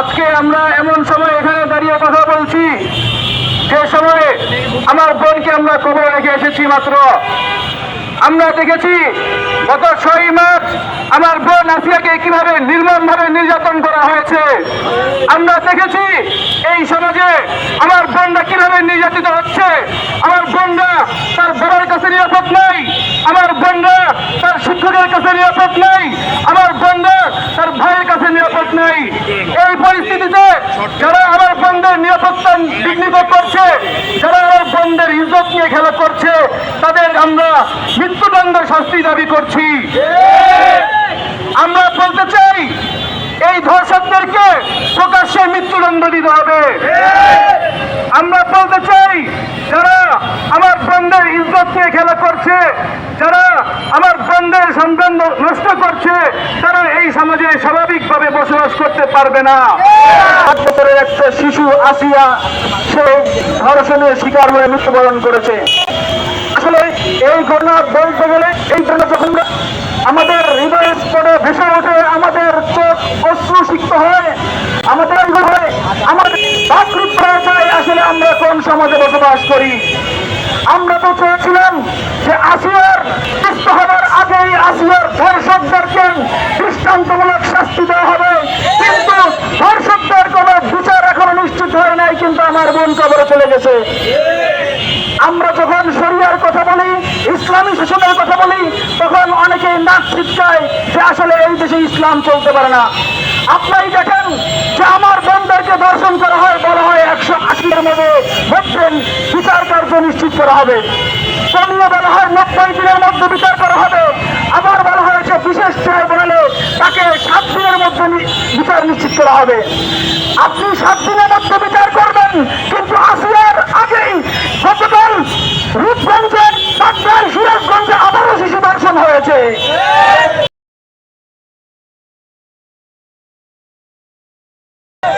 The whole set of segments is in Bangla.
আজকে আমরা এমন সময় এখানে দাঁড়িয়ে কথা বলছি। যে সময়ে আমার বোনকে আমরা কবর রেখে এসেছি মাত্র। আমরা দেখেছি গত ছয় মাস আমার বোন আসিয়াকে কীভাবে নির্মমভাবে নির্যাতন করা হয়েছে। আমরা দেখেছি এই সমাজে আমার বোনরা কীভাবে নির্যাতিত হচ্ছে। আমার বোনরা তার বাবার কাছে নিরাপদ নাই। আমার বোনরা তার শিক্ষকের কাছে নিরাপদ নাই আমার বোনরা তার ভাইয়ের কাছে নিরাপদ নাই এই পরিস্থিতিতে যারা আমার বোনদের নিরাপত্তা বিঘ্নিত করছে যারা আমার বোনদের ইজ্জত খেলা করছে, তাদের আমরা মৃত্যুদণ্ড শাস্তি দাবি করছি। আমরা বলতে চাই, এই ধর্ষকদেরকে প্রকাশ্যে মৃত্যুদণ্ড দিতে হবে। আমরা বলতে চাই, যারা আমার বন্ধের ইজ্জত নিয়ে খেলা করছে বন্ধের সন্তান নষ্ট করছে, তারা এই সমাজে স্বাভাবিকভাবে বসবাস করতে পারবে না। আট একটা শিশু আসিয়া সে ধর্ষণের শিকার হয়ে মৃত্যুবরণ করেছে। আসলে এই ঘটনা বলতে গেলে এই ঘটনা যখন আমাদের হৃদয় স্পটে ভেসে ওঠে আমাদের চোখ অশ্রুসিক্ত হয়, আমাদের হয় আমাদের যায়। আসলে আমরা কোন সমাজে বসবাস করি? আমরা তো চেয়েছিলাম যে আসিয়ার সুস্থ হবার আগেই আসিয়ার ধর্ষকদেরকে দৃষ্টান্তমূলক শাস্তি দেওয়া হবে। কিন্তু ধর্ষকদের কোনো বিচার এখনও নিশ্চিত হয় নাই, কিন্তু আমার বোন কবরে চলে গেছে। আমরা যখন শরিয়ার কথা বলি, ইসলামী শাসনের কথা বলি, তখন অনেকেই নাক ছিটকায় যে আসলে এই দেশে ইসলাম চলতে পারে না। আপনাই দেখেন যে আমার বন্ধুকে দর্শন করা হয়, বলা হয় একশো আশির মধ্যে মধ্যে বিচার কার্য নিশ্চিত করা হবে। কমিয়ে বলা হয় নব্বই দিনের মধ্যে বিচার করা হবে। আবার বলা হয়েছে বিশেষ ট্রাইব্যুনালে তাকে সাত দিনের মধ্যে বিচার নিশ্চিত করা হবে। আপনি সাত দিনের মধ্যে বিচার করবেন কিন্তু আসিয়ার আগেই গতকাল রূপগঞ্জের পাটনার সিরাজগঞ্জে আবারও শিশু দর্শন হয়েছে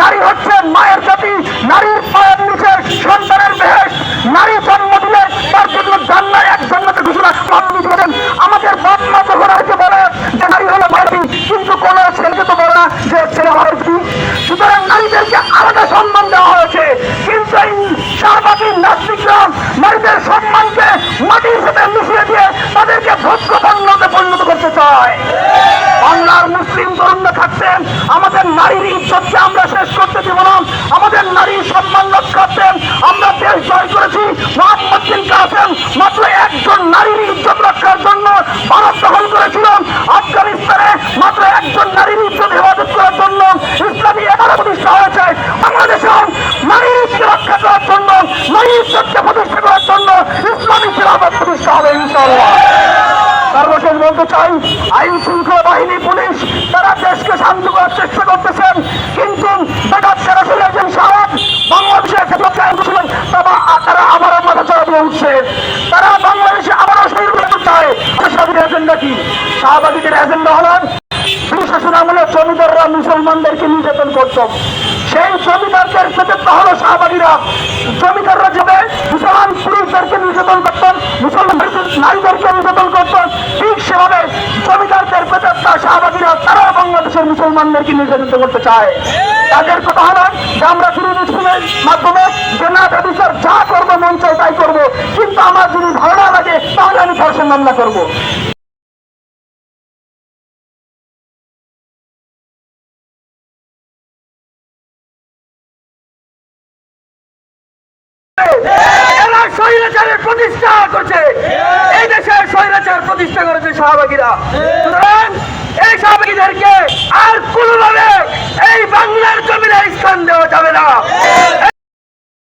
নারী হচ্ছে মায়ের জাতি, নারীর পায়ের নিচে সন্তানের বেহেস নারী জন্ম দিলে তার জন্য জান্নার এক জান্নাতে ঘোষণা আপনি বলেন আমাদের বাপ মা যখন আজকে বলে যে নারী হলো মায়ের কিন্তু কোন ছেলেকে তো বলে না যে ছেলে মায়ের সুতরাং নারীদেরকে আলাদা সম্মান দেওয়া হয়েছে। কিন্তু এই শাহবাগী নাস্তিকরা নারীদের সম্মানকে মাটির সাথে মিশিয়ে দিয়ে তাদেরকে ভোগ্য পণ্যতে পরিণত করতে চায়। বাংলার মুসলিম তরুণরা থাকতেন, আমাদের নারীর ইজ্জতকে আমরা শেষ করতে দিব না, আমাদের নারীর সম্মান রক্ষার্থে আমরা দেশ জয় করেছি। মোহাম্মদ বিন কাসেম মাত্র একজন নারীর ইজ্জত রক্ষার জন্য ভারত দখল করেছিল আফগানিস্তানে মাত্র একজন নারীর ইজ্জত হেফাজত করার জন্য ইসলামী এগারো প্রতিষ্ঠা হয়েছে। বাংলাদেশে নারীর ইজ্জত রক্ষা করার জন্য নারীর ইজ্জতকে প্রতিষ্ঠা করার জন্য ইসলামী খেলাফত প্রতিষ্ঠা হবে ইনশাআল্লাহ বলতে চাই। আইন শৃঙ্খলা বাহিনী, পুলিশ, তারা দেশকে শান্ত করার চেষ্টা করতেছেন। কিন্তু করতে করত। সেই জমিদারদের নেতৃত্ব হলো শাহবাগীরা। জমিদাররা যাবে মুসলমান নির্যাতন করতেন মুসলমান নারীদেরকে জমিদারদের নেতৃত্ব শাহবাগীরা তারা বাংলাদেশের মুসলমানদেরকে নির্যাতিত করতে চায়। তাদের কথা হলো যে আমরা শুরু মুসলিমের মাধ্যমে যে অফিসার যা করব মন চাই তাই করব, কিন্তু আমার যদি না লাগে তাহলে আমি ধর্ষণ মামলা করব। স্বৈরাচারের প্রতিষ্ঠা করছে। এই দেশের স্বৈরাচার প্রতিষ্ঠা করেছে শাহবাগীরা। এই শাহবাগীদেরকে আর কোনোভাবে এই বাংলার জমিনে স্থান দেওয়া যাবে না।